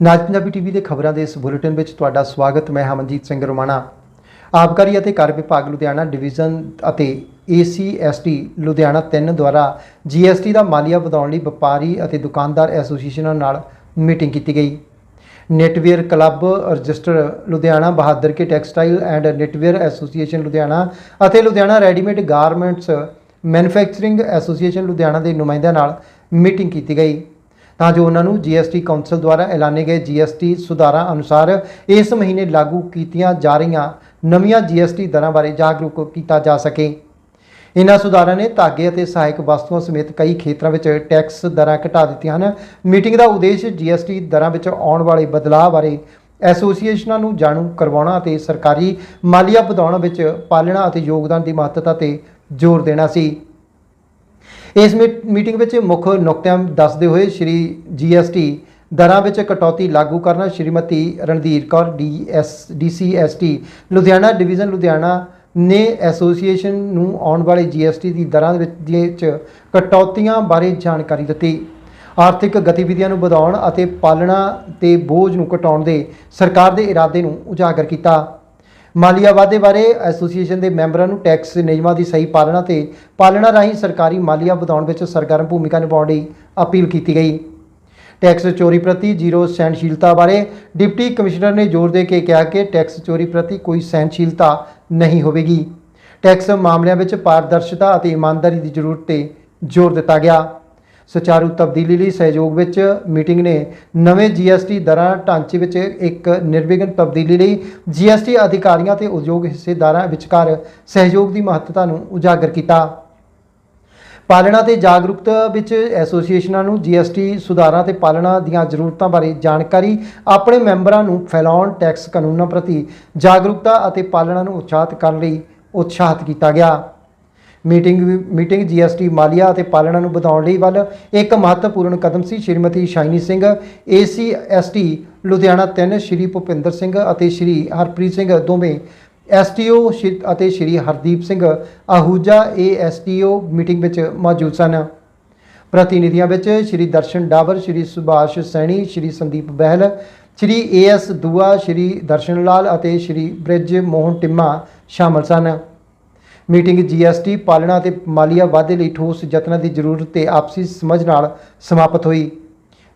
ਨਾਜ Punjabi TV ਦੇ ਖਬਰਾਂ ਦੇ ਇਸ ਬੁਲੇਟਿਨ ਵਿੱਚ ਤੁਹਾਡਾ ਸਵਾਗਤ, ਮੈਂ ਹਮਨਜੀਤ ਸਿੰਘ ਰੋਮਾਣਾ। ਆਬਕਾਰੀ ਅਤੇ ਕਰ ਵਿਭਾਗ ਲੁਧਿਆਣਾ ਡਿਵੀਜ਼ਨ ਅਤੇ ACST ਲੁਧਿਆਣਾ 3 ਦੁਆਰਾ GST ਦਾ ਮਾਲੀਆ ਵਧਾਉਣ ਲਈ ਵਪਾਰੀ ਅਤੇ ਦੁਕਾਨਦਾਰ ਐਸੋਸੀਏਸ਼ਨਾਂ ਨਾਲ ਮੀਟਿੰਗ ਕੀਤੀ ਗਈ। Knitwear club register Ludhiana, Bahadur Ke textile and knitwear association Ludhiana ਅਤੇ Ludhiana readymade garments manufacturing association Ludhiana ਦੇ ਨੁਮਾਇੰਦਿਆਂ ਨਾਲ ਮੀਟਿੰਗ ਕੀਤੀ ਗਈ। ਤਾਂ ਜੋ ਉਹਨਾਂ ਨੂੰ GST ਕਾਉਂਸਲ ਦੁਆਰਾ ਐਲਾਨੇ ਗਏ GST ਸੁਧਾਰਾਂ ਅਨੁਸਾਰ ਇਸ ਮਹੀਨੇ ਲਾਗੂ ਕੀਤੀਆਂ ਜਾ ਰਹੀਆਂ ਨਵੀਆਂ GST ਦਰਾਂ ਬਾਰੇ ਜਾਗਰੂਕ ਕੀਤਾ ਜਾ ਸਕੇ। ਇਨ੍ਹਾਂ ਸੁਧਾਰਾਂ ਨੇ ਧਾਗੇ ਅਤੇ ਸਹਾਇਕ ਵਸਤੂਆਂ ਸਮੇਤ ਕਈ ਖੇਤਰਾਂ ਵਿੱਚ ਟੈਕਸ ਦਰਾਂ ਘਟਾ ਦਿੱਤੀਆਂ ਹਨ। ਮੀਟਿੰਗ ਦਾ ਉਦੇਸ਼ GST ਦਰਾਂ ਵਿੱਚ ਆਉਣ ਵਾਲੇ ਬਦਲਾਅ ਬਾਰੇ ਐਸੋਸੀਏਸ਼ਨਾਂ ਨੂੰ ਜਾਣੂ ਕਰਵਾਉਣਾ ਅਤੇ ਸਰਕਾਰੀ ਮਾਲੀਆ ਵਧਾਉਣ ਵਿੱਚ ਪਾਲਣਾ ਅਤੇ ਯੋਗਦਾਨ ਦੀ ਮਹੱਤਤਾ ਤੇ ਜ਼ੋਰ ਦੇਣਾ ਸੀ। ਇਸ ਮੀ- ਮੀਟਿੰਗ ਵਿੱਚ ਮੁੱਖ ਨੁਕਤਿਆਂ ਦੱਸਦੇ ਹੋਏ ਸ਼੍ਰੀ GST ਦਰਾਂ ਵਿੱਚ ਕਟੌਤੀ ਲਾਗੂ ਕਰਨਾ Shrimati Randhir Kaur DS DCST Ludhiana division Ludhiana ਨੇ ਐਸੋਸੀਏਸ਼ਨ ਨੂੰ ਆਉਣ ਵਾਲੇ GST ਦੀ ਦਰਾਂ ਵਿੱਚ ਵਿੱਚ ਕਟੌਤੀਆਂ ਬਾਰੇ ਜਾਣਕਾਰੀ ਦਿੱਤੀ। ਆਰਥਿਕ ਗਤੀਵਿਧੀਆਂ ਨੂੰ ਵਧਾਉਣ ਅਤੇ ਪਾਲਣਾ ਤੇ ਬੋਝ ਨੂੰ ਘਟਾਉਣ ਦੇ ਸਰਕਾਰ ਦੇ ਇਰਾਦੇ ਨੂੰ ਉਜਾਗਰ ਕੀਤਾ। ਮਾਲੀਆ ਵਾਧੇ ਬਾਰੇ ਐਸੋਸੀਏਸ਼ਨ ਦੇ ਮੈਂਬਰਾਂ ਨੂੰ ਟੈਕਸ ਨਿਯਮਾਂ ਦੀ ਸਹੀ ਪਾਲਣਾ ਤੇ ਪਾਲਣਾ ਰਾਹੀਂ ਸਰਕਾਰੀ ਮਾਲੀਆ ਵਧਾਉਣ ਵਿੱਚ ਸਰਗਰਮ ਭੂਮਿਕਾ ਨਿਭਾਉਣ ਲਈ ਅਪੀਲ ਕੀਤੀ ਗਈ। ਟੈਕਸ ਚੋਰੀ ਪ੍ਰਤੀ ਜ਼ੀਰੋ ਸਹਿਣਸ਼ੀਲਤਾ ਬਾਰੇ ਡਿਪਟੀ ਕਮਿਸ਼ਨਰ ਨੇ ਜ਼ੋਰ ਦੇ ਕੇ ਕਿਹਾ ਕਿ ਟੈਕਸ ਚੋਰੀ ਪ੍ਰਤੀ ਕੋਈ ਸਹਿਣਸ਼ੀਲਤਾ ਨਹੀਂ ਹੋਵੇਗੀ। ਟੈਕਸ ਮਾਮਲਿਆਂ ਵਿੱਚ ਪਾਰਦਰਸ਼ਤਾ ਅਤੇ ਇਮਾਨਦਾਰੀ ਦੀ ਜ਼ਰੂਰਤ ਤੇ ਜ਼ੋਰ ਦਿੱਤਾ ਗਿਆ। ਸੁਚਾਰੂ ਤਬਦੀਲੀ ਲਈ ਸਹਿਯੋਗ ਵਿੱਚ ਮੀਟਿੰਗ ਨੇ ਨਵੇਂ GST ਦਰਾਂ ਢਾਂਚੇ ਵਿੱਚ ਇੱਕ ਨਿਰਵਿਘਨ ਤਬਦੀਲੀ ਲਈ GST ਅਧਿਕਾਰੀਆਂ ਤੇ ਉਦਯੋਗ ਹਿੱਸੇਦਾਰਾਂ ਵਿਚਕਾਰ ਸਹਿਯੋਗ ਦੀ ਮਹੱਤਤਾ ਨੂੰ ਉਜਾਗਰ ਕੀਤਾ। ਪਾਲਣਾ ਤੇ ਜਾਗਰੂਕਤਾ ਵਿੱਚ ਐਸੋਸੀਏਸ਼ਨਾਂ ਨੂੰ GST ਸੁਧਾਰਾਂ ਤੇ ਪਾਲਣਾ ਦੀਆਂ ਜ਼ਰੂਰਤਾਂ ਬਾਰੇ ਜਾਣਕਾਰੀ ਆਪਣੇ ਮੈਂਬਰਾਂ ਨੂੰ ਫੈਲਾਉਣ, ਟੈਕਸ ਕਾਨੂੰਨਾਂ ਪ੍ਰਤੀ ਜਾਗਰੂਕਤਾ ਅਤੇ ਪਾਲਣਾ ਨੂੰ ਉਤਸ਼ਾਹਿਤ ਕਰਨ ਲਈ ਉਤਸ਼ਾਹਿਤ ਕੀਤਾ ਗਿਆ। ਮੀਟਿੰਗ ਮੀਟਿੰਗ GST ਮਾਲੀਆ ਅਤੇ ਪਾਲਣਾ ਨੂੰ ਵਧਾਉਣ ਲਈ ਵੱਲ ਇੱਕ ਮਹੱਤਵਪੂਰਨ ਕਦਮ ਸੀ। ਸ਼੍ਰੀਮਤੀ ਸ਼ਾਇਨੀ ਸਿੰਘ ACST ਲੁਧਿਆਣਾ 3 ਸ਼੍ਰੀ ਭੁਪਿੰਦਰ ਸਿੰਘ ਅਤੇ ਸ਼੍ਰੀ ਹਰਪ੍ਰੀਤ ਸਿੰਘ ਦੋਵੇਂ ਐਸਟੀਓ ਅਤੇ ਸ਼੍ਰੀ ਹਰਦੀਪ ਸਿੰਘ ਆਹੂਜਾ ਏਐਸਟੀਓ ਮੀਟਿੰਗ ਵਿੱਚ ਮੌਜੂਦ ਸਨ। ਪ੍ਰਤੀਨਿਧੀਆਂ ਵਿੱਚ ਸ਼੍ਰੀ ਦਰਸ਼ਨ ਡਾਵਰ, ਸ਼੍ਰੀ ਸੁਭਾਸ਼ ਸੈਣੀ, ਸ਼੍ਰੀ ਸੰਦੀਪ ਬਹਿਲ, ਸ਼੍ਰੀ ਏਐਸ ਦੂਆ, ਸ਼੍ਰੀ ਦਰਸ਼ਨ ਲਾਲ ਅਤੇ ਸ਼੍ਰੀ ਬ੍ਰਿਜ ਮੋਹਨ ਟਿੰਮਾ ਸ਼ਾਮਲ ਸਨ। ਮੀਟਿੰਗ GST ਪਾਲਣਾ ਅਤੇ ਮਾਲੀਆ ਵਾਧੇ ਲਈ ਠੋਸ ਯਤਨਾਂ ਦੀ ਜ਼ਰੂਰਤ ਤੇ ਆਪਸੀ ਸਮਝ ਨਾਲ ਸਮਾਪਤ ਹੋਈ।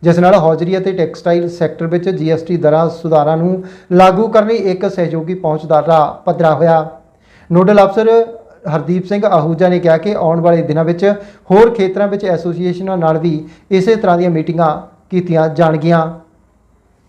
ਜਿਸ ਨਾਲ ਹੌਜ਼ਰੀ ਅਤੇ ਟੈਕਸਟਾਈਲ ਸੈਕਟਰ ਵਿੱਚ GST ਦਰਾਂ ਸੁਧਾਰਾਂ ਨੂੰ ਲਾਗੂ ਕਰਨ ਲਈ ਇੱਕ ਸਹਿਯੋਗੀ ਪਹੁੰਚ ਦਾ ਰਾਹ ਪੱਧਰਾ ਹੋਇਆ। ਨੋਡਲ ਅਫਸਰ ਹਰਦੀਪ ਸਿੰਘ ਆਹੂਜਾ ਨੇ ਕਿਹਾ ਕਿ ਆਉਣ ਵਾਲੇ ਦਿਨਾਂ ਵਿੱਚ ਹੋਰ ਖੇਤਰਾਂ ਵਿੱਚ ਐਸੋਸੀਏਸ਼ਨਾਂ ਨਾਲ ਵੀ ਇਸੇ ਤਰ੍ਹਾਂ ਦੀਆਂ ਮੀਟਿੰਗਾਂ ਕੀਤੀਆਂ ਜਾਣਗੀਆਂ।